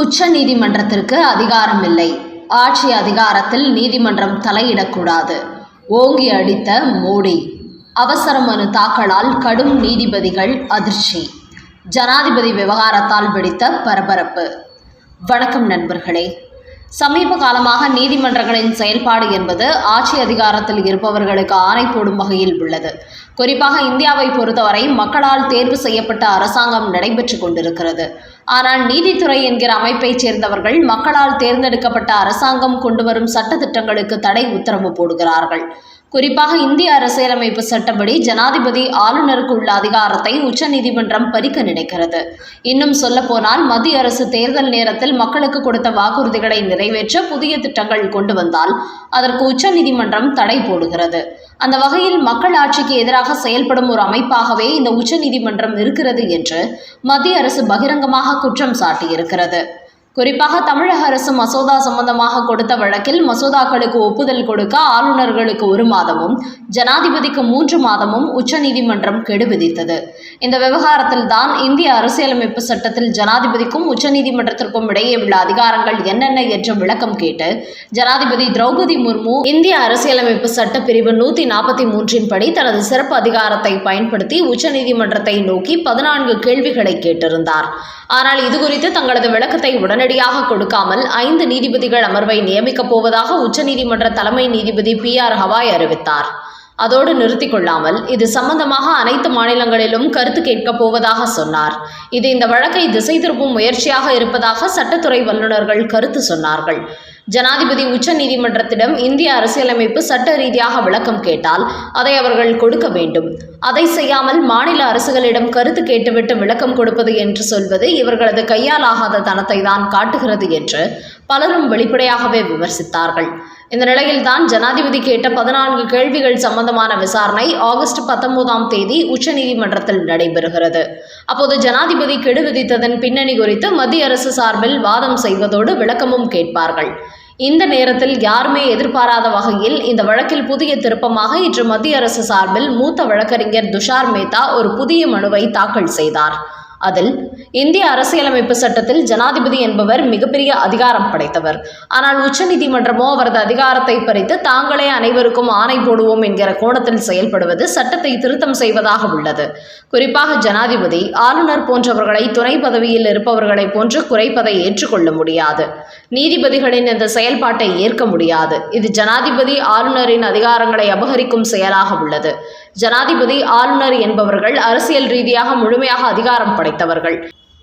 உச்ச நீதிமன்றத்திற்கு அதிகாரம் இல்லை ஆட்சி அதிகாரத்தில் நீதிமன்றம் தலையிடக்கூடாது. ஓங்கி அடித்த மோடி. அவசர மனு தாக்கலால் கடும் நீதிபதிகள் அதிர்ச்சி. ஜனாதிபதி விவகாரத்தால் வெடித்த பரபரப்பு. வணக்கம் நண்பர்களே. சமீப காலமாக நீதிமன்றங்களின் செயல்பாடு என்பது ஆட்சி அதிகாரத்தில் இருப்பவர்களுக்கு ஆணை போடும் வகையில் உள்ளது. குறிப்பாக இந்தியாவை பொறுத்தவரை மக்களால் தேர்வு செய்யப்பட்ட அரசாங்கம் நடைபெற்று கொண்டிருக்கிறது. ஆனால் நீதித்துறை என்கிற அமைப்பைச் சேர்ந்தவர்கள் மக்களால் தேர்ந்தெடுக்கப்பட்ட அரசாங்கம் கொண்டு வரும் சட்டத்திட்டங்களுக்கு தடை உத்தரவு போடுகிறார்கள். குறிப்பாக இந்திய அரசியலமைப்பு சட்டப்படி ஜனாதிபதி ஆளுநருக்கு உள்ள அதிகாரத்தை உச்சநீதிமன்றம் பறிக்க நினைக்கிறது. இன்னும் சொல்லப்போனால் மத்திய அரசு தேர்தல் நேரத்தில் மக்களுக்கு கொடுத்த வாக்குறுதிகளை நிறைவேற்ற புதிய திட்டங்கள் கொண்டு வந்தால் அதற்கு உச்சநீதிமன்றம் தடை போடுகிறது. அந்த வகையில் மக்கள் ஆட்சிக்கு எதிராக செயல்படும் ஒரு அமைப்பாகவே இந்த உச்சநீதிமன்றம் இருக்கிறது என்று மத்திய அரசு பகிரங்கமாக குற்றம் சாட்டியிருக்கிறது. குறிப்பாக தமிழக அரசு மசோதா சம்பந்தமாக கொடுத்த வழக்கில் மசோதாக்களுக்கு ஒப்புதல் கொடுக்க ஆளுநர்களுக்கு ஒரு மாதமும் ஜனாதிபதிக்கு மூன்று மாதமும் உச்சநீதிமன்றம் கெடு விதித்தது இந்த விவகாரத்தில் தான் இந்திய அரசியலமைப்பு சட்டத்தில் ஜனாதிபதிக்கும் உச்சநீதிமன்றத்திற்கும் இடையே உள்ள அதிகாரங்கள் என்னென்ன என்ற விளக்கம் கேட்டு ஜனாதிபதி திரௌபதி முர்மு இந்திய அரசியலமைப்பு சட்ட பிரிவு நூத்தி நாற்பத்தி மூன்றின் படி தனது சிறப்பு அதிகாரத்தை பயன்படுத்தி உச்சநீதிமன்றத்தை நோக்கி பதினான்கு கேள்விகளை கேட்டிருந்தார். ஆனால் இதுகுறித்து தங்களது விளக்கத்தை உடனடியாக கொடுக்காமல் ஐந்து நீதிபதிகள் அமர்வை நியமிக்கப் போவதாக உச்சநீதிமன்ற தலைமை நீதிபதி பி ஆர் ஹவாய் அறிவித்தார். அதோடு நிறுத்திக் கொள்ளாமல் இது சம்பந்தமாக அனைத்து மாநிலங்களிலும் கருத்து கேட்கப் போவதாக சொன்னார். இது இந்த வழக்கை திசை திருப்பும் முயற்சியாக இருப்பதாக சட்டத்துறை வல்லுநர்கள் கருத்து சொன்னார்கள். ஜனாதிபதி உச்ச நீதிமன்றத்திடம் இந்திய அரசியலமைப்பு சட்ட ரீதியாக விளக்கம் கேட்டால் அதை அவர்கள் கொடுக்க வேண்டும். அதை செய்யாமல் மாநில அரசுகளிடம் கருத்து கேட்டுவிட்டு விளக்கம் கொடுப்பது என்று சொல்வது இவர்களது கையாலாகாத தனத்தை தான் காட்டுகிறது என்று பலரும் வெளிப்படையாகவே விமர்சித்தார்கள். இந்த நிலையில்தான் ஜனாதிபதி கேட்ட பதினான்கு கேள்விகள் சம்பந்தமான விசாரணை ஆகஸ்ட் பத்தொன்பதாம் தேதி உச்சநீதிமன்றத்தில் நடைபெறுகிறது. அப்போது ஜனாதிபதி கெடு விதித்ததன் பின்னணி குறித்து மத்திய அரசு சார்பில் வாதம் செய்வதோடு விளக்கமும் கேட்பார்கள். இந்த நேரத்தில் யாருமே எதிர்பாராத வகையில் இந்த வழக்கில் புதிய திருப்பமாக இன்று மத்திய அரசு சார்பில் மூத்த வழக்கறிஞர் துஷார் மேத்தா ஒரு புதிய மனுவை தாக்கல் செய்தார். அதில் இந்திய அரசியலமைப்பு சட்டத்தில் ஜனாதிபதி என்பவர் மிகப்பெரிய அதிகாரம் படைத்தவர். ஆனால் உச்சநீதிமன்றமோ அவரது அதிகாரத்தை பறித்து தாங்களே அனைவருக்கும் ஆணை போடுவோம் என்கிற கோணத்தில் செயல்படுவது சட்டத்தை திருத்தம் செய்வதாக உள்ளது. குறிப்பாக ஜனாதிபதி ஆளுநர் போன்றவர்களை துணை பதவியில் இருப்பவர்களை போன்று குறைப்பதை ஏற்றுக்கொள்ள முடியாது. நீதிபதிகளின் இந்த செயல்பாட்டை ஏற்க முடியாது. இது ஜனாதிபதி ஆளுநரின் அதிகாரங்களை அபகரிக்கும் செயலாக உள்ளது. ஜனாதிபதி ஆளுநர் என்பவர்கள் அரசியல் ரீதியாக முழுமையாக அதிகாரம் படைத்தவர்கள்.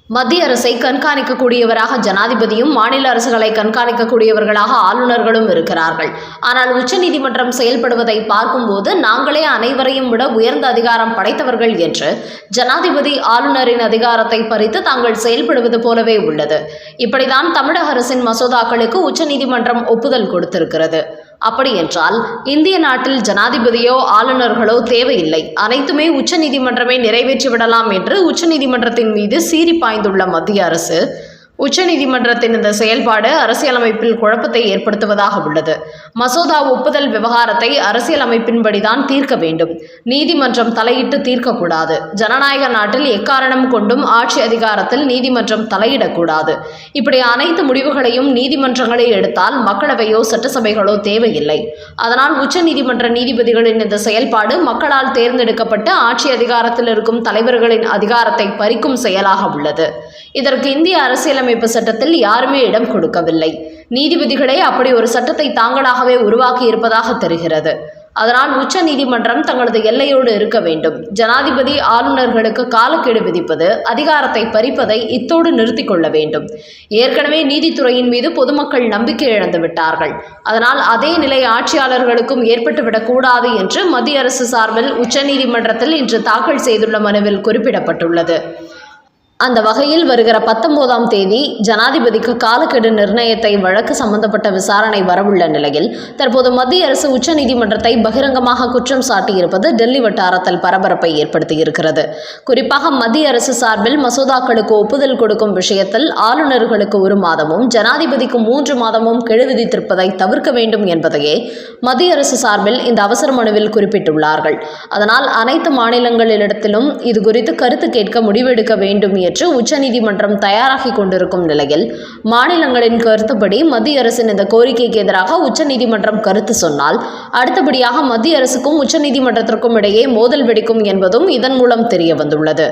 மத்திய அரசை கண்காணிக்கக்கூடியவராக ஜனாதிபதியும் மாநில அரசுகளை கண்காணிக்கக்கூடியவர்களாக ஆளுநர்களும் இருக்கிறார்கள். ஆனால் உச்சநீதிமன்றம் செயல்படுவதை பார்க்கும்போது நாங்களே அனைவரையும் விட உயர்ந்த அதிகாரம் படைத்தவர்கள் என்று ஜனாதிபதி ஆளுநரின் அதிகாரத்தை பறித்து தாங்கள் செயல்படுவது போலவே உள்ளது. இப்படிதான் தமிழக அரசின் மசோதாக்களுக்கு உச்சநீதிமன்றம் ஒப்புதல் கொடுத்திருக்கிறது. அப்படி என்றால் இந்திய நாட்டில் ஜனாதிபதியோ ஆளுநர்களோ தேவையில்லை. அனைத்துமே உச்சநீதிமன்றமே நிறைவேற்றிவிடலாம் என்று உச்சநீதிமன்றத்தின் மீது சீறி பாய்ந்துள்ள மத்திய அரசு உச்சநீதிமன்றத்தின் இந்த செயல்பாடு அரசியலமைப்பில் குழப்பத்தை ஏற்படுத்துவதாக உள்ளது. மசோதா ஒப்புதல் விவகாரத்தை அரசியலமைப்பின்படிதான் தீர்க்க வேண்டும். நீதிமன்றம் தலையிட்டு தீர்க்கக்கூடாது. ஜனநாயக நாட்டில் எக்காரணம் கொண்டும் ஆட்சி அதிகாரத்தில் நீதிமன்றம் தலையிடக்கூடாது. இப்படி அனைத்து முடிவுகளையும் நீதிமன்றங்களே எடுத்தால் மக்களவையோ சட்டசபைகளோ தேவையில்லை. அதனால் உச்சநீதிமன்ற நீதிபதிகளின் இந்த செயல்பாடு மக்களால் தேர்ந்தெடுக்கப்பட்டு ஆட்சி அதிகாரத்தில் இருக்கும் தலைவர்களின் அதிகாரத்தை பறிக்கும் செயலாக உள்ளது. இதற்கு இந்திய அரசியலமைப்பு சட்டத்தில் யாருமே இடம் கொடுக்கவில்லை. நீதிபதிகளே அப்படி ஒரு சட்டத்தை தாங்களாகவே உருவாக்கி இருப்பதாக தெரிகிறது. அதனால் உச்ச நீதிமன்றம் தங்களது எல்லையோடு இருக்க வேண்டும். ஜனாதிபதி ஆளுநர்களுக்கு காலக்கெடு விதிப்பது அதிகாரத்தை பறிப்பதை இத்தோடு நிறுத்தி கொள்ள வேண்டும். ஏற்கனவே நீதித்துறையின் மீது பொதுமக்கள் நம்பிக்கை இழந்து விட்டார்கள். அதனால் அதே நிலை ஆட்சியாளர்களுக்கும் ஏற்பட்டுவிடக்கூடாது என்று மத்திய அரசு சார்பில் உச்சநீதிமன்றத்தில் இன்று தாக்கல் செய்துள்ள மனுவில் குறிப்பிடப்பட்டுள்ளது. அந்த வகையில் வருகிற பத்தொன்பதாம் தேதி ஜனாதிபதிக்கு காலக்கெடு நிர்ணயத்தை வழக்கு சம்பந்தப்பட்ட விசாரணை வரவுள்ள நிலையில் தற்போது மத்திய அரசு உச்சநீதிமன்றத்தை பகிரங்கமாக குற்றம் சாட்டியிருப்பது டெல்லி வட்டாரத்தில் பரபரப்பை ஏற்படுத்தியிருக்கிறது. குறிப்பாக மத்திய அரசு சார்பில் மசோதாக்களுக்கு ஒப்புதல் கொடுக்கும் விஷயத்தில் ஆளுநர்களுக்கு ஒரு மாதமும் ஜனாதிபதிக்கு மூன்று மாதமும் கெடு விதித்திருப்பதை தவிர்க்க வேண்டும் என்பதையே மத்திய அரசு சார்பில் இந்த அவசர மனுவில் குறிப்பிட்டுள்ளார்கள். அதனால் அனைத்து மாநிலங்களிடத்திலும் இது குறித்து கருத்து கேட்க முடிவெடுக்க வேண்டும் நிறைவேற்ற உச்சநீதிமன்றம் தயாராகி கொண்டிருக்கும் நிலையில் மாநிலங்களின் கருத்துப்படி மத்திய அரசின் இந்த கோரிக்கைக்கு எதிராக உச்சநீதிமன்றம் கருத்து சொன்னால் அடுத்தபடியாக மத்திய அரசுக்கும் உச்சநீதிமன்றத்திற்கும் இடையே மோதல் வெடிக்கும் என்பதும் இதன் மூலம் தெரிய வந்துள்ளது.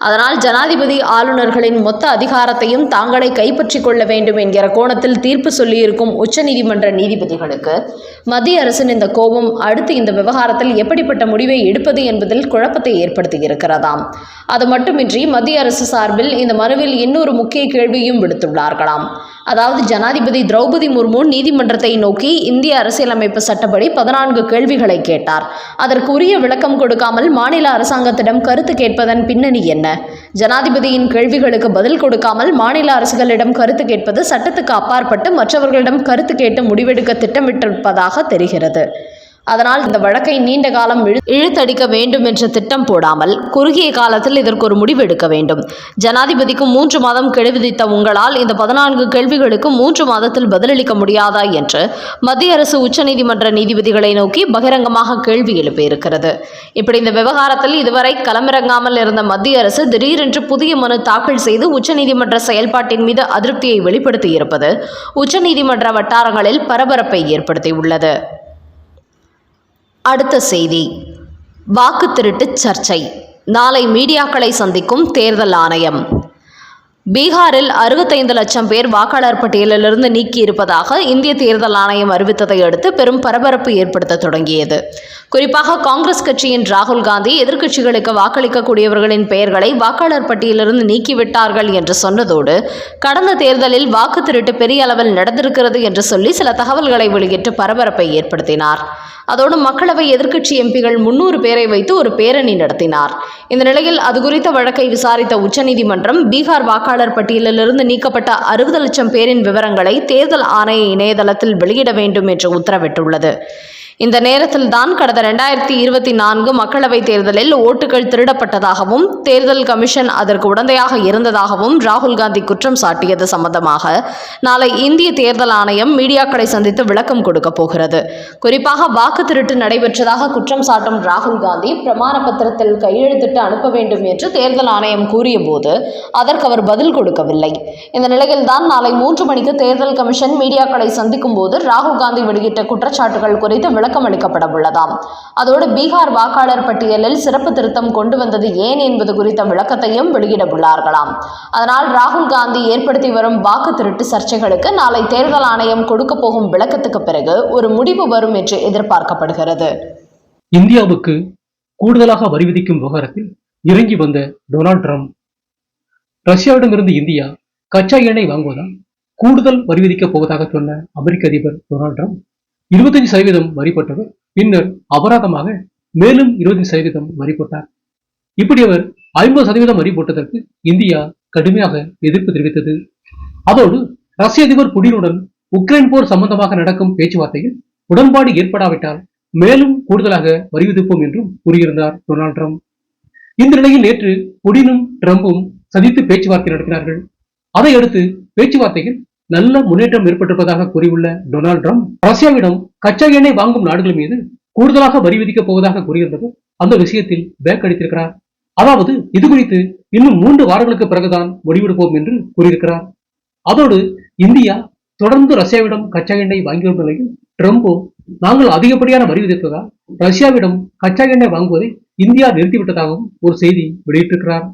அதனால் ஜனாதிபதி ஆளுநர்களின் மொத்த அதிகாரத்தையும் தாங்களே கைப்பற்றிக் கொள்ள வேண்டும் என்கிற கோணத்தில் தீர்ப்பு சொல்லியிருக்கும் உச்சநீதிமன்ற நீதிபதிகளுக்கு மத்திய அரசின் இந்த கோபம் அடுத்து இந்த விவகாரத்தில் எப்படிப்பட்ட முடிவை எடுப்பது என்பதில் குழப்பத்தை ஏற்படுத்தியிருக்கிறதாம். அது மட்டுமின்றி மத்திய அரசு சார்பில் இந்த மனுவில் இன்னொரு முக்கிய கேள்வியும் விடுத்துள்ளார்களாம். அதாவது ஜனாதிபதி திரௌபதி முர்மு நீதிமன்றத்தை நோக்கி இந்திய அரசியலமைப்பு சட்டப்படி பதினான்கு கேள்விகளை கேட்டார். அதற்கு உரிய விளக்கம் கொடுக்காமல் மாநில அரசாங்கத்திடம் கருத்து கேட்பதன் பின்னணி என்ன? ஜனாதிபதியின் கேள்விகளுக்கு பதில் கொடுக்காமல் மாநில அரசுகளிடம் கருத்து கேட்பது சட்டத்துக்கு அப்பாற்பட்டு மற்றவர்களிடம் கருத்து கேட்டு முடிவெடுக்க திட்டமிட்டிருப்பதாக தெரிகிறது. அதனால் இந்த வழக்கை நீண்ட காலம் இழு இழுத்தடிக்க வேண்டும் என்ற திட்டம் போடாமல் குறுகிய காலத்தில் இதற்கு ஒரு முடிவு எடுக்க வேண்டும். ஜனாதிபதிக்கு மூன்று மாதம் கெடு விதித்த உங்களால் இந்த பதினான்கு கேள்விகளுக்கு மூன்று மாதத்தில் பதிலளிக்க முடியாதா என்று மத்திய அரசு உச்சநீதிமன்ற நீதிபதிகளை நோக்கி பகிரங்கமாக கேள்வி எழுப்பியிருக்கிறது. இப்படி இந்த விவகாரத்தில் இதுவரை களமிறங்காமல் இருந்த மத்திய அரசு திடீரென்று புதிய மனு தாக்கல் செய்து உச்சநீதிமன்ற செயல்பாட்டின் மீது அதிருப்தியை வெளிப்படுத்தியிருப்பது உச்சநீதிமன்ற வட்டாரங்களில் பரபரப்பை ஏற்படுத்தியுள்ளது. அடுத்த செய்தி. வாக்கு திருட்டு சர்ச்சை. நாளை மீடியாக்களை சந்திக்கும் தேர்தல் ஆணையம். பீகாரில் அறுபத்தைந்து லட்சம் பேர் வாக்காளர் பட்டியலிலிருந்து நீக்கியிருப்பதாக இந்திய தேர்தல் ஆணையம் அறிவித்ததை அடுத்து பெரும் பரபரப்பு ஏற்படுத்த தொடங்கியது. குறிப்பாக காங்கிரஸ் கட்சியின் ராகுல் காந்தி எதிர்க்கட்சிகளுக்கு வாக்களிக்கக்கூடியவர்களின் பெயர்களை வாக்காளர் பட்டியலிருந்து நீக்கிவிட்டார்கள் என்று சொன்னதோடு கடந்த தேர்தலில் வாக்கு திருட்டு பெரிய அளவில் நடந்திருக்கிறது என்று சொல்லி சில தகவல்களை வெளியிட்டு பரபரப்பை ஏற்படுத்தினார். அதோடு மக்களவை எதிர்க்கட்சி எம்பிகள் முன்னூறு பேரை வைத்து ஒரு பேரணி நடத்தினார். இந்த நிலையில் அது குறித்த வழக்கை விசாரித்த உச்சநீதிமன்றம் பீகார் வாக்காளர் பட்டியலிலிருந்து நீக்கப்பட்ட அறுபது லட்சம் பேரின் விவரங்களை தேர்தல் ஆணைய இணையதளத்தில் வெளியிட வேண்டும் என்று உத்தரவிட்டுள்ளது. இந்த நேரத்தில் தான் கடந்த ரெண்டாயிரத்தி இருபத்தி நான்கு மக்களவைத் தேர்தலில் ஓட்டுகள் திருடப்பட்டதாகவும் தேர்தல் கமிஷன் அதற்கு உடந்தையாக இருந்ததாகவும் ராகுல் காந்தி குற்றம் சாட்டியது சம்பந்தமாக நாளை இந்திய தேர்தல் ஆணையம் மீடியாக்களை சந்தித்து விளக்கம் கொடுக்க போகிறது. குறிப்பாக வாக்கு திருட்டு நடைபெற்றதாக குற்றம் சாட்டும் ராகுல் காந்தி பிரமாண பத்திரத்தில் கையெழுத்திட்டு அனுப்ப வேண்டும் என்று தேர்தல் ஆணையம் கூறியபோது அதற்கு அவர் பதில் கொடுக்கவில்லை. இந்த நிலையில் தான் நாளை மூன்று மணிக்கு தேர்தல் கமிஷன் மீடியாக்களை சந்திக்கும் போது ராகுல் காந்தி வெளியிட்ட குற்றச்சாட்டுகள் குறித்து விளக்கம் அளிக்கப்பட உள்ளதாம் அதோடு பீகார் வாக்காளர் பட்டியலில் சிறப்பு திருத்தம் கொண்டு வந்தது ஏன் என்பது குறித்த விளக்கத்தையும் வெளியிட உள்ளார்களாம் அதனால் ராகுல் காந்தி ஏற்படுத்தி வரும் வாக்கு திருட்டு சர்ச்சைகளுக்கு நாளை தேர்தல் ஆணையம் கொடுக்க போகும் விளக்கத்துக்கு பிறகு ஒரு முடிவு வரும் என்று எதிர்பார்க்கப்படுகிறது. இந்தியாவுக்கு கூடுதலாக வரி விதிக்கும் விவகாரத்தில் இறங்கி வந்த டொனால்ட் ட்ரம்ப் ரஷ்யாவிடமிருந்து இந்தியா கச்சா எண்ணெய் வாங்குவதால் கூடுதல் வரி விதிக்கப் போவதாக சொன்ன அமெரிக்க அதிபர் டொனால்ட் ட்ரம்ப் இருபத்தஞ்சு சதவீதம் வரி போட்டவர். பின்னர் அபராதமாக மேலும் இருபது சதவீதம் வரி போட்டார். இப்படி அவர் ஐம்பது சதவீதம் வரி போட்டதற்கு இந்தியா கடுமையாக எதிர்ப்பு தெரிவித்தது. அதோடு ரஷ்ய அதிபர் புடினுடன் உக்ரைன் போர் சம்பந்தமாக நடக்கும் பேச்சுவார்த்தையில் உடன்பாடு ஏற்படாவிட்டால் மேலும் கூடுதலாக வரி விதிப்போம் என்றும் கூறியிருந்தார் டொனால்ட் ட்ரம்ப். இந்த நிலையில் நேற்று புடினும் ட்ரம்பும் சந்தித்து பேச்சுவார்த்தை நடத்தினார்கள். அதையடுத்து பேச்சுவார்த்தையில் நல்ல முன்னேற்றம் ஏற்பட்டிருப்பதாக கூறியுள்ள டொனால்டு ட்ரம்ப் ரஷ்யாவிடம் கச்சா எண்ணெய் வாங்கும் நாடுகள் மீது கூடுதலாக வரி விதிக்கப் போவதாக கூறியிருந்தது அந்த விஷயத்தில் பேக் அடித்திருக்கிறார். அதாவது இது குறித்து இன்னும் மூன்று வாரங்களுக்கு பிறகுதான் முடிவெடுப்போம் என்று கூறியிருக்கிறார். அதோடு இந்தியா தொடர்ந்து ரஷ்யாவிடம் கச்சா எண்ணெய் வாங்கி வரும் நிலையில் ட்ரம்போ நாங்கள் அதிகப்படியான வரி விதித்ததால் ரஷ்யாவிடம் கச்சா எண்ணெய் வாங்குவதை இந்தியா நிறுத்திவிட்டதாகவும் ஒரு செய்தி வெளியிட்டிருக்கிறார்.